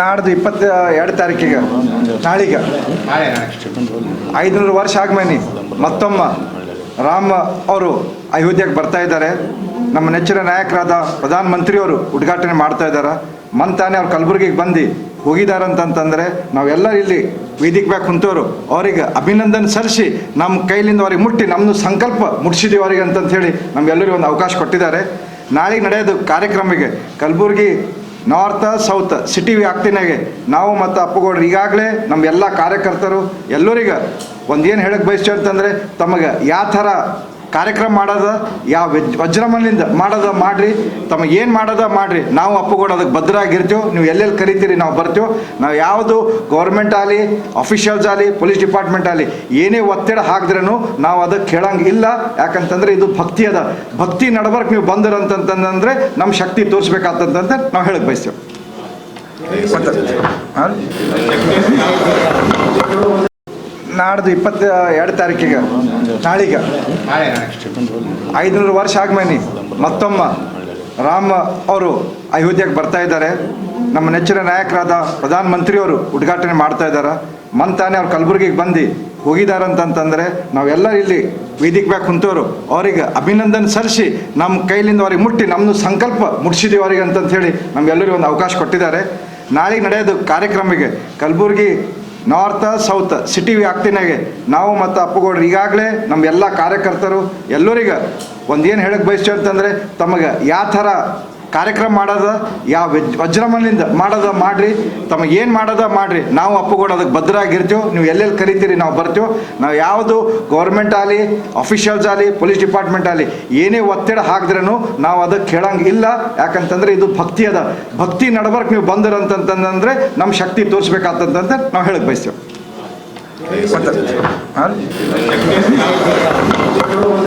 ನಾಡ್ದು ಇಪ್ಪತ್ತ ಎರಡು ತಾರೀಕಿಗೆ, ನಾಳೆಗೆ. ಐದುನೂರು ವರ್ಷ ಆಗಮೇನಿ ಮತ್ತೊಮ್ಮ ರಾಮ ಅವರು ಅಯೋಧ್ಯೆಗೆ ಬರ್ತಾ ಇದ್ದಾರೆ. ನಮ್ಮ ನೆಚ್ಚಿನ ನಾಯಕರಾದ ಪ್ರಧಾನಮಂತ್ರಿಯವರು ಉದ್ಘಾಟನೆ ಮಾಡ್ತಾ ಇದ್ದಾರೆ. ಮಂತಾನೆ ಅವ್ರು ಕಲಬುರಗಿಗೆ ಬಂದು ಹೋಗಿದಾರಂತಂತಂದರೆ ನಾವೆಲ್ಲ ಇಲ್ಲಿ ವೇದಿಕೆ ಬ್ಯಾಗ್ ಕುಂತವರು. ಅವರಿಗೆ ಅಭಿನಂದನೆ ಸಲ್ಲಿಸಿ ನಮ್ಮ ಕೈಲಿಂದ ಅವ್ರಿಗೆ ಮುಟ್ಟಿ ನಮ್ಮದು ಸಂಕಲ್ಪ ಮುಟ್ಸಿದೀವಿ ಅವರಿಗೆ ಅಂತಂತ ಹೇಳಿ ನಮ್ಗೆಲ್ಲರಿಗೂ ಒಂದು ಅವಕಾಶ ಕೊಟ್ಟಿದ್ದಾರೆ. ನಾಳೆಗೆ ನಡೆಯೋದು ಕಾರ್ಯಕ್ರಮಕ್ಕೆ ಕಲಬುರಗಿ ನಾರ್ತ್ ಸೌತ್ ಸಿಟಿ ವ್ಯಾಪ್ತಿನಾಗೆ ನಾವು ಮತ್ತು ಅಪ್ಪುಗೌಡ್ರು ಈಗಾಗಲೇ ನಮ್ಮ ಎಲ್ಲ ಕಾರ್ಯಕರ್ತರು ಎಲ್ಲರಿಗ ಒಂದು ಏನು ಹೇಳಕ್ಕೆ ಬಯಸ್ತೀವಿ ಅಂತಂದರೆ ತಮಗೆ ಯಾವ ಥರ ಕಾರ್ಯಕ್ರಮ ಮಾಡೋದ, ಯಾವ ವಜ್ ವಜ್ರಮಲ್ಲಿಂದ ಮಾಡೋದ ಮಾಡಿರಿ ತಮಗೆ ಏನು ಮಾಡೋದ ಮಾಡಿರಿ. ನಾವು ಅಪ್ಪಗೌಡ ಅದಕ್ಕೆ ಭದ್ರಾಗಿರ್ತೀವಿ, ನೀವು ಎಲ್ಲೆಲ್ಲಿ ಕರಿತೀರಿ ನಾವು ಬರ್ತೀವಿ. ನಾವು ಯಾವುದು ಗೌರ್ಮೆಂಟ್ ಆಗಲಿ ಅಫಿಷಿಯಲ್ಸ್ ಆಗಲಿ ಪೊಲೀಸ್ ಡಿಪಾರ್ಟ್ಮೆಂಟ್ ಆಗಲಿ ಏನೇ ಒತ್ತಡ ಹಾಕಿದ್ರೂ ನಾವು ಅದಕ್ಕೆ ಕೇಳಂಗಿಲ್ಲ ಯಾಕಂತಂದ್ರೆ ಇದು ಭಕ್ತಿ ಅದ. ಭಕ್ತಿ ನಡಬರ್ಕ್ ನೀವು ಬಂದಿರಂತಂತಂದ್ರೆ ನಮ್ಮ ಶಕ್ತಿ ತೋರಿಸ್ಬೇಕಾತಂತಂತ ನಾವು ಹೇಳಕ್ ಬಯಸ್ತೇವೆ? ನಾಡ್ದು ಇಪ್ಪತ್ತ ಎರಡು ತಾರೀಕಿಗೆ, ನಾಳಿಗೆ. ಐದುನೂರು ವರ್ಷ ಆಗಮೇನಿ ಮತ್ತೊಮ್ಮ ರಾಮ ಅವರು ಅಯೋಧ್ಯೆಗೆ ಬರ್ತಾ ಇದ್ದಾರೆ. ನಮ್ಮ ನೆಚ್ಚಿನ ನಾಯಕರಾದ ಪ್ರಧಾನಮಂತ್ರಿಯವರು ಉದ್ಘಾಟನೆ ಮಾಡ್ತಾ ಇದ್ದಾರೆ. ಮಂತಾನೆ ಅವ್ರು ಕಲಬುರಗಿಗೆ ಬಂದು ಹೋಗಿದಾರಂತಂತಂದರೆ ನಾವೆಲ್ಲ ಇಲ್ಲಿ ವೇದಿಕೆ ಬ್ಯಾಗ್ ಕುಂತವರು. ಅವರಿಗೆ ಅಭಿನಂದನೆ ಸಲ್ಲಿಸಿ ನಮ್ಮ ಕೈಲಿಂದ ಅವ್ರಿಗೆ ಮುಟ್ಟಿ ನಮ್ಮದು ಸಂಕಲ್ಪ ಮುಟ್ಸಿದೀವಿ ಅವರಿಗೆ ಅಂತಂತ ಹೇಳಿ ನಮ್ಗೆಲ್ಲರಿಗೂ ಒಂದು ಅವಕಾಶ ಕೊಟ್ಟಿದ್ದಾರೆ. ನಾಳೆಗೆ ನಡೆಯೋದು ಕಾರ್ಯಕ್ರಮಕ್ಕೆ ಕಲಬುರಗಿ ನಾರ್ತ್ ಸೌತ್ ಸಿಟಿ ವ್ಯಾಪ್ತಿನಾಗೆ. ನಾವು ಮತ್ತು ಅಪ್ಪುಗೌಡ್ರು ಈಗಾಗಲೇ ನಮ್ಮ ಎಲ್ಲ ಕಾರ್ಯಕರ್ತರು ಎಲ್ಲರಿಗ ಒಂದು ಏನು ಹೇಳಕ್ಕೆ ಬಯಸ್ತೀವಿ ಅಂತಂದರೆ ತಮಗೆ ಯಾವ ಥರ ಕಾರ್ಯಕ್ರಮ ಮಾಡೋದ ಯಾವ ವಜ್ ವಜ್ರಮಲ್ಲಿಂದ ಮಾಡೋದ ಮಾಡಿರಿ, ತಮಗೆ ಏನು ಮಾಡೋದ ಮಾಡಿರಿ. ನಾವು ಅದಕ್ಕೆ ಭದ್ರಾಗಿರ್ತೀವಿ, ನೀವು ಎಲ್ಲೆಲ್ಲಿ ಕರಿತೀರಿ ನಾವು ಬರ್ತೀವಿ. ನಾವು ಯಾವುದು ಗೌರ್ಮೆಂಟ್ ಆಗಲಿ ಅಫಿಷಿಯಲ್ಸ್ ಆಗಲಿ ಪೊಲೀಸ್ ಡಿಪಾರ್ಟ್ಮೆಂಟ್ ಆಗಲಿ ಏನೇ ಒತ್ತಡ ಹಾಕಿದ್ರೂ ನಾವು ಅದಕ್ಕೆ ಕೇಳಂಗಿಲ್ಲ ಯಾಕಂತಂದ್ರೆ ಇದು ಭಕ್ತಿ ಅದ. ಭಕ್ತಿ ನಡಬರ್ಕ್ ನೀವು ಬಂದಿರಂತಂತಂದ್ರೆ ನಮ್ಮ ಶಕ್ತಿ ತೋರಿಸ್ಬೇಕಾತಂತಂತ ನಾವು ಹೇಳಕ್ ಬಯಸ್ತೇವೆ?